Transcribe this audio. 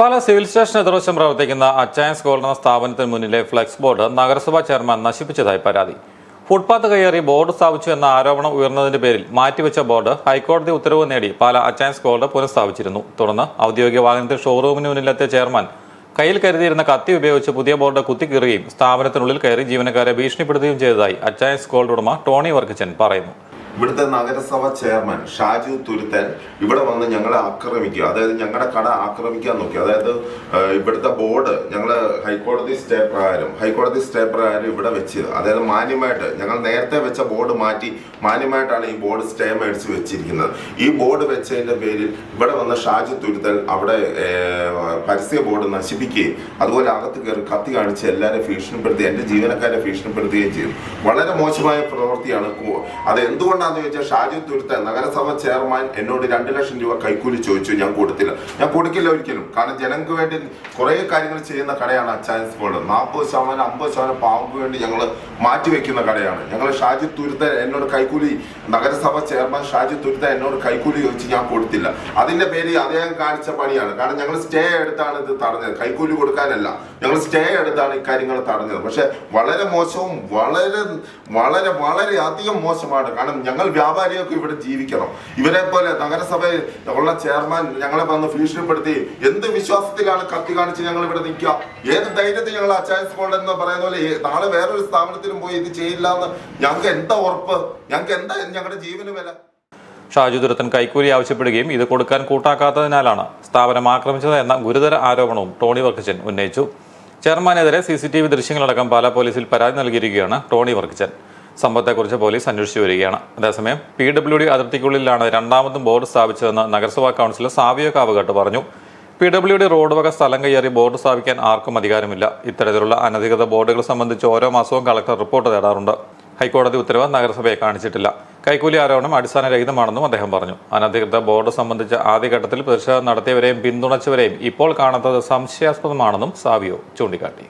പാല civil station എതിർവശം പ്രവർത്തിക്കുന്ന Achayans gold എന്ന സ്ഥാപനത്തിന് മുന്നിലെ ഫ്ലെക്സ് ബോർഡ് നഗരസഭാ ചെയർമാൻ നശിപ്പിച്ചതായി പരാതി. ഫുട്പാത്ത് കയറി ബോർഡ് സ്ഥാപിച്ചു എന്ന ആരോപണം ഉയർന്നതിന്റെ പേരിൽ മാറ്റിവെച്ച ബോർഡ് ഹൈക്കോടതി ഉത്തരവ് നേടി. പാല അച്ചയൻസ് ഗോൾഡ് പുനഃസ്ഥാപിച്ചിരുന്നു. തുടർന്ന് ഔദ്യോഗിക വാഹനത്തിൽ ഷോറൂമിന് മുന്നിലെത്തിയ ചെയർമാൻ കയ്യിൽ കരുതിയിരുന്ന കത്തി ഉപയോഗിച്ച് പുതിയ ബോർഡ് കുത്തിക്കീറുകയും സ്ഥാപനത്തിനുള്ളിൽ കയറി ജീവനക്കാരെ ഭീഷണിപ്പെടുത്തുകയും ചെയ്തതായി അച്ചയൻസ് ഗോൾഡ് ഉടമ ടോണി വർക്കിച്ചൻ പറയുന്നു. ഇവിടുത്തെ നഗരസഭ ചെയർമാൻ ഷാജു തുരുത്തൻ ഇവിടെ വന്ന് ഞങ്ങളെ ആക്രമിക്കുക. അതായത് ഞങ്ങളുടെ കട ആക്രമിക്കാൻ നോക്കി. അതായത് ഇവിടുത്തെ ബോർഡ് ഞങ്ങൾ ഹൈക്കോടതി സ്റ്റേ പ്രകാരം ഹൈക്കോടതി സ്റ്റേ പ്രകാരം ഇവിടെ വെച്ചത് അതായത് മാന്യമായിട്ട് ഞങ്ങൾ നേരത്തെ വെച്ച ബോർഡ് മാറ്റി മാന്യമായിട്ടാണ് ഈ ബോർഡ് സ്റ്റേ മേടിച്ച് വെച്ചിരിക്കുന്നത്. ഈ ബോർഡ് വെച്ചതിന്റെ പേരിൽ ഇവിടെ വന്ന ഷാജു തുരുത്തൻ അവിടെ പരസ്യ ബോർഡ് നശിപ്പിക്കുകയും അതുപോലെ അകത്ത് കയറി കത്തി കാണിച്ച് എല്ലാവരെയും ഭീഷണിപ്പെടുത്തി എന്റെ ജീവനക്കാരെ ഭീഷണിപ്പെടുത്തുകയും ചെയ്യും വളരെ മോശമായ പ്രവൃത്തിയാണ് അത് അത് എന്തുകൊണ്ടാണെന്ന് ചോദിച്ചാൽ ഷാജു തുരുത്ത നഗരസഭ ചെയർമാൻ എന്നോട് രണ്ട് ലക്ഷം രൂപ കൈക്കൂലി ചോദിച്ചു ഞാൻ കൊടുത്തില്ല. ഞാൻ കൊടുക്കില്ല ഒരിക്കലും. കാരണം ജനങ്ങൾക്ക് വേണ്ടി കുറേ കാര്യങ്ങൾ ചെയ്യുന്ന കടയാണ് അച്ചായൻസ് ബോർഡ് നാൽപ്പത് ശതമാനം അമ്പത് ശതമാനം പാവങ്ങൾക്ക് വേണ്ടി ഞങ്ങൾ മാറ്റിവെക്കുന്ന കടയാണ്. ഞങ്ങൾ ഷാജു തുരുത്ത എന്നോട് കൈക്കൂലി നഗരസഭ ചെയർമാൻ ഷാജു തുരുത്ത എന്നോട് കൈക്കൂലി ചോദിച്ച് ഞാൻ കൊടുത്തില്ല. അതിന്റെ പേര് അദ്ദേഹം കാണിച്ച പണിയാണ്. കാരണം ഞങ്ങൾ സ്റ്റേ എടുത്താണ് ഇത് തടഞ്ഞത്. കൈക്കൂലി കൊടുക്കാനല്ല. ഞങ്ങൾ സ്റ്റേ എടുത്താണ് ഇക്കാര്യങ്ങൾ തടഞ്ഞത്. പക്ഷെ വളരെ മോശവും വളരെ വളരെ വളരെ അധികം മോശമാണ്. കാരണം ഞങ്ങൾ വ്യാപാരികൾക്ക് ഇവിടെ ജീവിക്കണം. ഇവരെ പോലെ നഗരസഭ ഉള്ള ചെയർമാൻ ഞങ്ങളെ വന്ന് ഭീഷണിപ്പെടുത്തി എന്ത് വിശ്വാസത്തിലാണ് കത്തി കാണിച്ച് ഞങ്ങൾ ഇവിടെ നിൽക്കുക? ഏത് ധൈര്യത്തിൽ ഞങ്ങൾ അച്ചായൻസ് ബോർഡ് എന്ന് പറയുന്ന പോലെ നാളെ വേറൊരു സ്ഥാപനത്തിലും പോയി ഇത് ചെയ്യില്ല എന്ന് ഞങ്ങൾക്ക് എന്താ ഉറപ്പ്? ഞങ്ങൾക്ക് എന്താ ഞങ്ങളുടെ ജീവന് വില? ഷാജു ദുരത്തൻ കൈക്കൂലി ആവശ്യപ്പെടുകയും ഇത് കൊടുക്കാൻ കൂട്ടാക്കാത്തതിനാലാണ് സ്ഥാപനം ആക്രമിച്ചത് എന്ന ഗുരുതര ആരോപണവും ടോണി വർക്കിച്ചൻ ഉന്നയിച്ചു. ചെയർമാനെതിരെ സി സി ടി വി ദൃശ്യങ്ങളടക്കം പാലാ പോലീസിൽ പരാതി നൽകിയിരിക്കുകയാണ് ടോണി വർക്കിച്ചൻ. സംഭവത്തെക്കുറിച്ച് പോലീസ് അന്വേഷിച്ചു വരികയാണ്. അതേസമയം പി ഡബ്ല്യു ഡി അതിർത്തിക്കുള്ളിലാണ് രണ്ടാമതും ബോർഡ് സ്ഥാപിച്ചതെന്ന് നഗരസഭാ കൗൺസിലർ സാവിയോ കാവുകട്ട് പറഞ്ഞു. പി ഡബ്ല്യു ഡി റോഡ് വക സ്ഥലം കയ്യേറി ബോർഡ് സ്ഥാപിക്കാൻ ആർക്കും അധികാരമില്ല. ഇത്തരത്തിലുള്ള അനധികൃത ബോർഡുകൾ സംബന്ധിച്ച് ഓരോ മാസവും കളക്ടർ റിപ്പോർട്ട് തേടാറുണ്ട്. ഹൈക്കോടതി ഉത്തരവ് നഗരസഭയെ കാണിച്ചിട്ടില്ല. കൈക്കൂലി ആരോപണം അടിസ്ഥാനരഹിതമാണെന്നും അദ്ദേഹം പറഞ്ഞു. അനധികൃത ബോർഡ് സംബന്ധിച്ച ആദ്യഘട്ടത്തിൽ പ്രതിഷേധം നടത്തിയവരെയും പിന്തുണച്ചവരെയും ഇപ്പോൾ കാണാത്തത് സംശയാസ്പദമാണെന്നും സാവിയോ ചൂണ്ടിക്കാട്ടി.